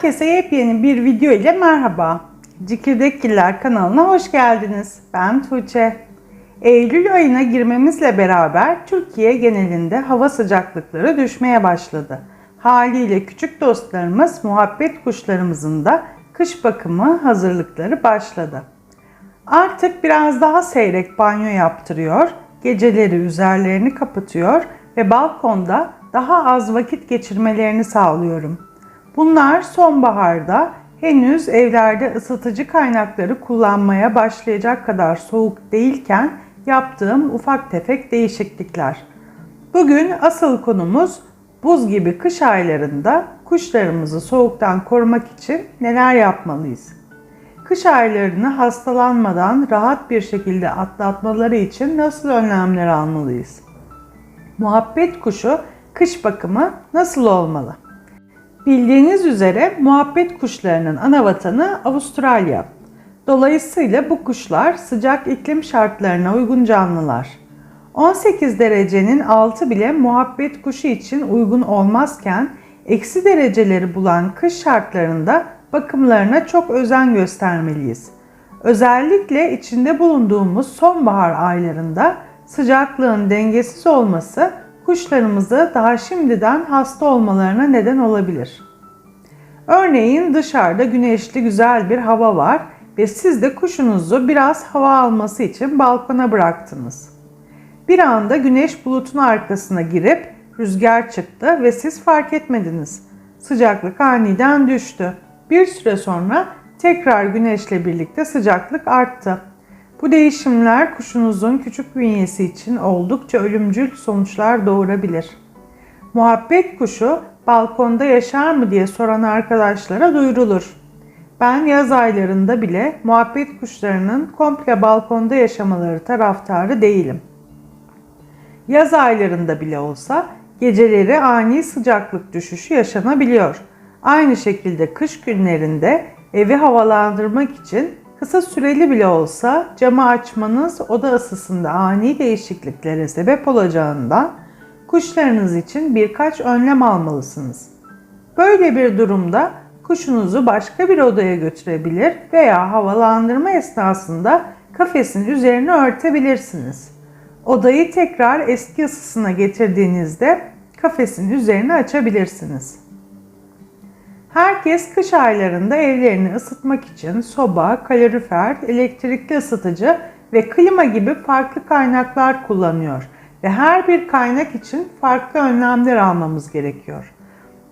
Herkese yepyeni bir video ile merhaba. Cikirdekgiller kanalına hoş geldiniz. Ben Tuğçe. Eylül ayına girmemizle beraber Türkiye genelinde hava sıcaklıkları düşmeye başladı. Haliyle küçük dostlarımız, muhabbet kuşlarımızın da kış bakımı hazırlıkları başladı. Artık biraz daha seyrek banyo yaptırıyor, geceleri üzerlerini kapatıyor ve balkonda daha az vakit geçirmelerini sağlıyorum. Bunlar sonbaharda henüz evlerde ısıtıcı kaynakları kullanmaya başlayacak kadar soğuk değilken yaptığım ufak tefek değişiklikler. Bugün asıl konumuz buz gibi kış aylarında kuşlarımızı soğuktan korumak için neler yapmalıyız? Kış aylarını hastalanmadan rahat bir şekilde atlatmaları için nasıl önlemler almalıyız? Muhabbet kuşu kış bakımı nasıl olmalı? Bildiğiniz üzere muhabbet kuşlarının ana vatanı Avustralya. Dolayısıyla bu kuşlar sıcak iklim şartlarına uygun canlılar. 18 derecenin altı bile muhabbet kuşu için uygun olmazken eksi dereceleri bulan kış şartlarında bakımlarına çok özen göstermeliyiz. Özellikle içinde bulunduğumuz sonbahar aylarında sıcaklığın dengesiz olması kuşlarımızı daha şimdiden hasta olmalarına neden olabilir. Örneğin dışarıda güneşli güzel bir hava var ve siz de kuşunuzu biraz hava alması için balkona bıraktınız. Bir anda güneş bulutun arkasına girip rüzgar çıktı ve siz fark etmediniz. Sıcaklık aniden düştü. Bir süre sonra tekrar güneşle birlikte sıcaklık arttı. Bu değişimler kuşunuzun küçük bünyesi için oldukça ölümcül sonuçlar doğurabilir. Muhabbet kuşu balkonda yaşar mı diye soran arkadaşlara duyurulur. Ben yaz aylarında bile muhabbet kuşlarının komple balkonda yaşamaları taraftarı değilim. Yaz aylarında bile olsa geceleri ani sıcaklık düşüşü yaşanabiliyor. Aynı şekilde kış günlerinde evi havalandırmak için kısa süreli bile olsa camı açmanız oda ısısında ani değişikliklere sebep olacağından kuşlarınız için birkaç önlem almalısınız. Böyle bir durumda kuşunuzu başka bir odaya götürebilir veya havalandırma esnasında kafesin üzerine örtebilirsiniz. Odayı tekrar eski ısısına getirdiğinizde kafesin üzerini açabilirsiniz. Herkes kış aylarında evlerini ısıtmak için soba, kalorifer, elektrikli ısıtıcı ve klima gibi farklı kaynaklar kullanıyor ve her bir kaynak için farklı önlemler almamız gerekiyor.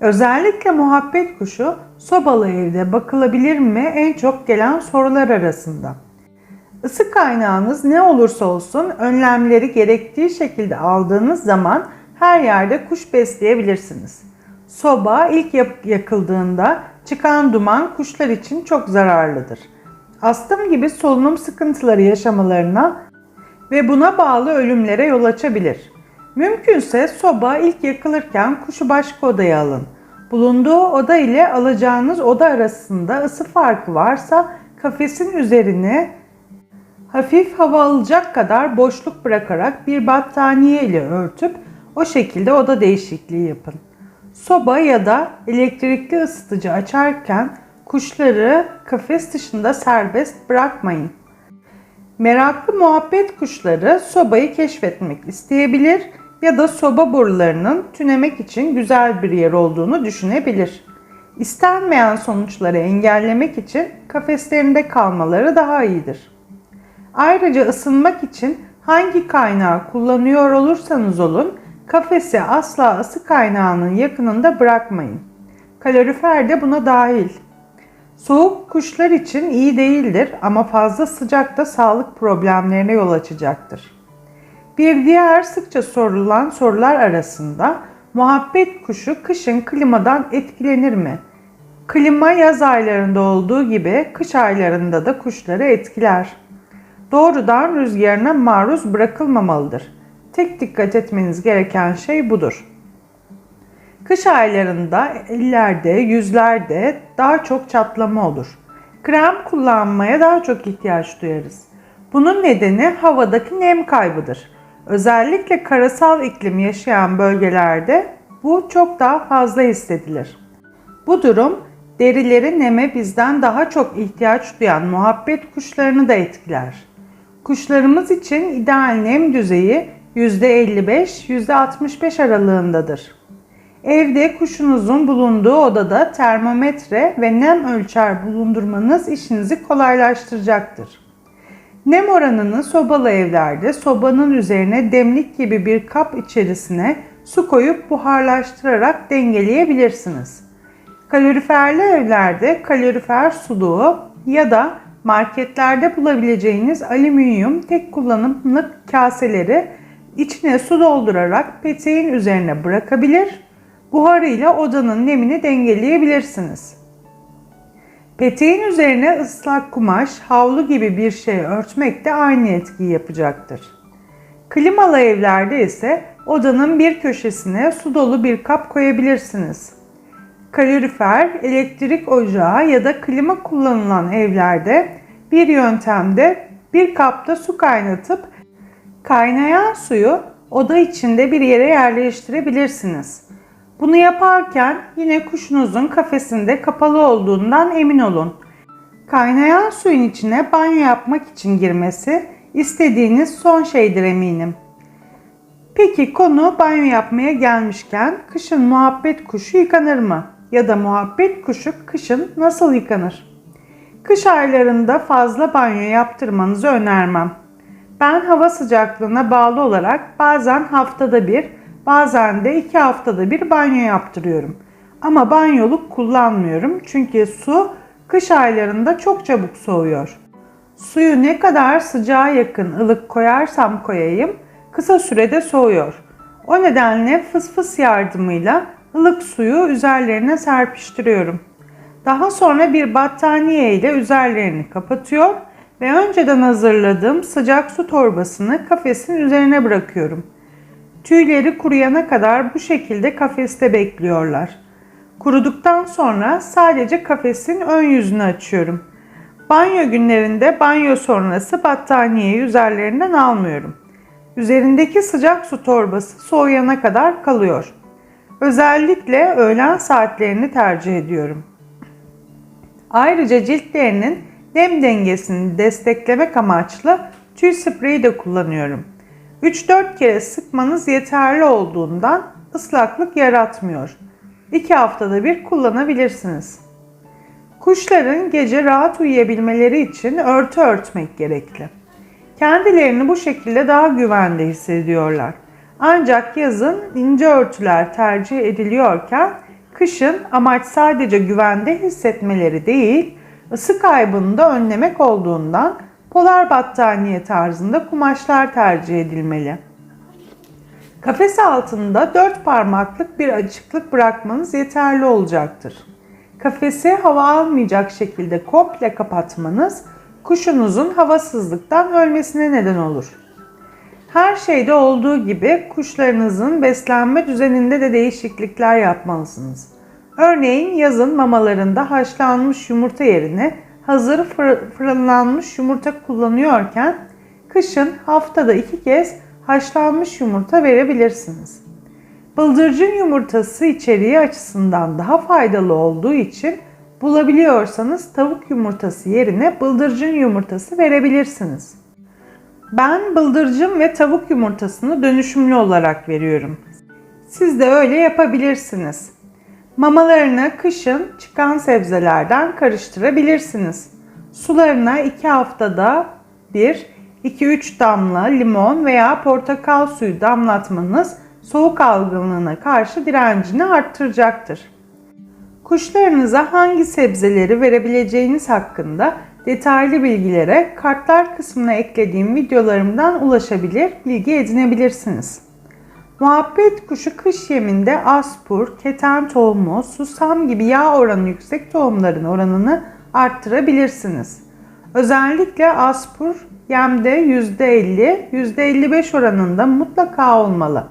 Özellikle muhabbet kuşu sobalı evde bakılabilir mi en çok gelen sorular arasında. Isı kaynağınız ne olursa olsun önlemleri gerektiği şekilde aldığınız zaman her yerde kuş besleyebilirsiniz. Soba ilk yakıldığında çıkan duman kuşlar için çok zararlıdır. Astım gibi solunum sıkıntıları yaşamalarına ve buna bağlı ölümlere yol açabilir. Mümkünse soba ilk yakılırken kuşu başka odaya alın. Bulunduğu oda ile alacağınız oda arasında ısı farkı varsa kafesin üzerine hafif hava alacak kadar boşluk bırakarak bir battaniye ile örtüp o şekilde oda değişikliği yapın. Soba ya da elektrikli ısıtıcı açarken kuşları kafes dışında serbest bırakmayın. Meraklı muhabbet kuşları sobayı keşfetmek isteyebilir ya da soba borularının tünemek için güzel bir yer olduğunu düşünebilir. İstenmeyen sonuçları engellemek için kafeslerinde kalmaları daha iyidir. Ayrıca ısınmak için hangi kaynağı kullanıyor olursanız olun Kafesi asla ısı kaynağının yakınında bırakmayın. Kalorifer de buna dahil. Soğuk kuşlar için iyi değildir ama fazla sıcak da sağlık problemlerine yol açacaktır. Bir diğer sıkça sorulan sorular arasında muhabbet kuşu kışın klimadan etkilenir mi? Klima yaz aylarında olduğu gibi kış aylarında da kuşları etkiler. Doğrudan rüzgarına maruz bırakılmamalıdır. Tek dikkat etmeniz gereken şey budur. Kış aylarında ellerde, yüzlerde daha çok çatlama olur. Krem kullanmaya daha çok ihtiyaç duyarız. Bunun nedeni havadaki nem kaybıdır. Özellikle karasal iklim yaşayan bölgelerde bu çok daha fazla hissedilir. Bu durum Derileri neme bizden daha çok ihtiyaç duyan muhabbet kuşlarını da etkiler. Kuşlarımız için ideal nem düzeyi %55-%65 aralığındadır. Evde kuşunuzun bulunduğu odada termometre ve nem ölçer bulundurmanız işinizi kolaylaştıracaktır. Nem oranını sobalı evlerde sobanın üzerine demlik gibi bir kap içerisine su koyup buharlaştırarak dengeleyebilirsiniz. Kaloriferli evlerde kalorifer suluğu ya da marketlerde bulabileceğiniz alüminyum tek kullanımlık kaseleri içine su doldurarak peteğin üzerine bırakabilir, buharıyla odanın nemini dengeleyebilirsiniz. Peteğin üzerine ıslak kumaş, havlu gibi bir şey örtmek de aynı etkiyi yapacaktır. Klimalı evlerde ise odanın bir köşesine su dolu bir kap koyabilirsiniz. Kalorifer, elektrik ocağı ya da klima kullanılan evlerde bir yöntemde bir kapta su kaynatıp kaynayan suyu oda içinde bir yere yerleştirebilirsiniz. Bunu yaparken yine kuşunuzun kafesinde kapalı olduğundan emin olun. Kaynayan suyun içine banyo yapmak için girmesi istediğiniz son şeydir eminim. Peki konu banyo yapmaya gelmişken kışın muhabbet kuşu yıkanır mı? Ya da muhabbet kuşu kışın nasıl yıkanır? Kış aylarında fazla banyo yaptırmanızı önermem. Ben hava sıcaklığına bağlı olarak bazen haftada bir, bazen de iki haftada bir banyo yaptırıyorum. Ama banyoluk kullanmıyorum çünkü su kış aylarında çok çabuk soğuyor. Suyu ne kadar sıcağa yakın ılık koyarsam koyayım kısa sürede soğuyor. O nedenle fıs fıs yardımıyla ılık suyu üzerlerine serpiştiriyorum. Daha sonra bir battaniye ile üzerlerini kapatıyor ve önceden hazırladığım sıcak su torbasını kafesin üzerine bırakıyorum. Tüyleri kuruyana kadar bu şekilde kafeste bekliyorlar. Kuruduktan sonra sadece kafesin ön yüzünü açıyorum. Banyo günlerinde banyo sonrası battaniyeyi üzerlerinden almıyorum. Üzerindeki sıcak su torbası soğuyana kadar kalıyor. Özellikle öğlen saatlerini tercih ediyorum. Ayrıca ciltlerinin nem dengesini desteklemek amaçlı tüy spreyi de kullanıyorum. 3-4 kere sıkmanız yeterli olduğundan ıslaklık yaratmıyor. 2 haftada bir kullanabilirsiniz. Kuşların gece rahat uyuyabilmeleri için örtü örtmek gerekli. Kendilerini bu şekilde daha güvende hissediyorlar. Ancak yazın ince örtüler tercih ediliyorken kışın amaç sadece güvende hissetmeleri değil, ısı kaybını da önlemek olduğundan polar battaniye tarzında kumaşlar tercih edilmeli. Kafes altında dört parmaklık bir açıklık bırakmanız yeterli olacaktır. Kafesi hava almayacak şekilde komple kapatmanız kuşunuzun havasızlıktan ölmesine neden olur. Her şeyde olduğu gibi kuşlarınızın beslenme düzeninde de değişiklikler yapmalısınız. Örneğin yazın mamalarında haşlanmış yumurta yerine hazır fırınlanmış yumurta kullanıyorken kışın haftada iki kez haşlanmış yumurta verebilirsiniz. Bıldırcın yumurtası içeriği açısından daha faydalı olduğu için bulabiliyorsanız tavuk yumurtası yerine bıldırcın yumurtası verebilirsiniz. Ben bıldırcın ve tavuk yumurtasını dönüşümlü olarak veriyorum. Siz de öyle yapabilirsiniz. Mamalarını kışın çıkan sebzelerden karıştırabilirsiniz. Sularına 2 haftada bir 2-3 damla limon veya portakal suyu damlatmanız soğuk algınlığına karşı direncini arttıracaktır. Kuşlarınıza hangi sebzeleri verebileceğiniz hakkında detaylı bilgilere kartlar kısmına eklediğim videolarımdan ulaşabilir, bilgi edinebilirsiniz. Muhabbet kuşu kış yeminde aspur, keten tohumu, susam gibi yağ oranı yüksek tohumların oranını arttırabilirsiniz. Özellikle aspur yemde %50, %55 oranında mutlaka olmalı.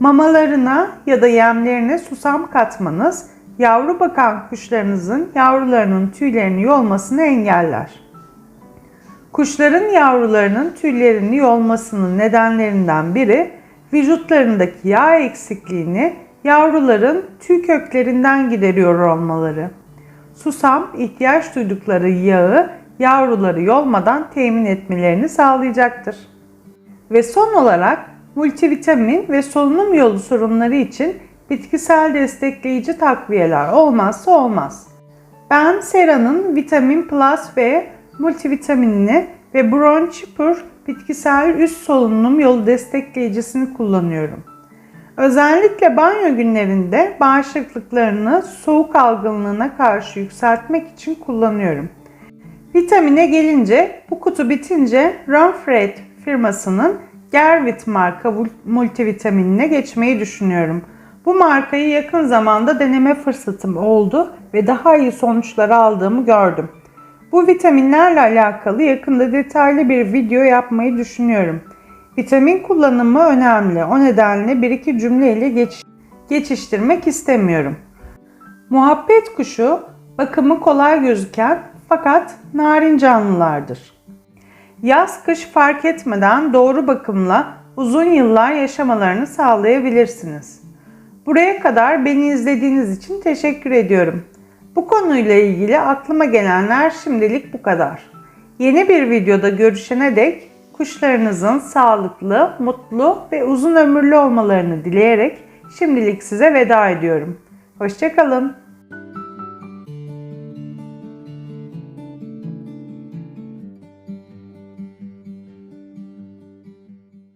Mamalarına ya da yemlerine susam katmanız yavru bakan kuşlarınızın yavrularının tüylerini yolmasını engeller. Kuşların yavrularının tüylerini yolmasının nedenlerinden biri vücutlarındaki yağ eksikliğini yavruların tüy köklerinden gideriyor olmaları. susam ihtiyaç duydukları yağı yavruları yolmadan temin etmelerini sağlayacaktır. Ve son olarak multivitamin ve solunum yolu sorunları için bitkisel destekleyici takviyeler olmazsa olmaz. Ben Sera'nın Vitamin Plus ve multivitaminini ve Bronchipur bitkisel üst solunum yolu destekleyicisini kullanıyorum. Özellikle banyo günlerinde bağışıklıklarını soğuk algınlığına karşı yükseltmek için kullanıyorum. Vitamine gelince bu kutu bitince Runfred firmasının Gervit marka multivitaminine geçmeyi düşünüyorum. Bu markayı yakın zamanda deneme fırsatım oldu ve daha iyi sonuçlar aldığımı gördüm. Bu vitaminlerle alakalı yakında detaylı bir video yapmayı düşünüyorum. Vitamin kullanımı önemli. O nedenle bir iki cümleyle geç, geçiştirmek istemiyorum. Muhabbet kuşu bakımı kolay gözüken fakat narin canlılardır. Yaz kış fark etmeden doğru bakımla uzun yıllar yaşamalarını sağlayabilirsiniz. Buraya kadar beni izlediğiniz için teşekkür ediyorum. Bu konuyla ilgili aklıma gelenler şimdilik bu kadar. Yeni bir videoda görüşene dek kuşlarınızın sağlıklı, mutlu ve uzun ömürlü olmalarını dileyerek şimdilik size veda ediyorum. Hoşçakalın.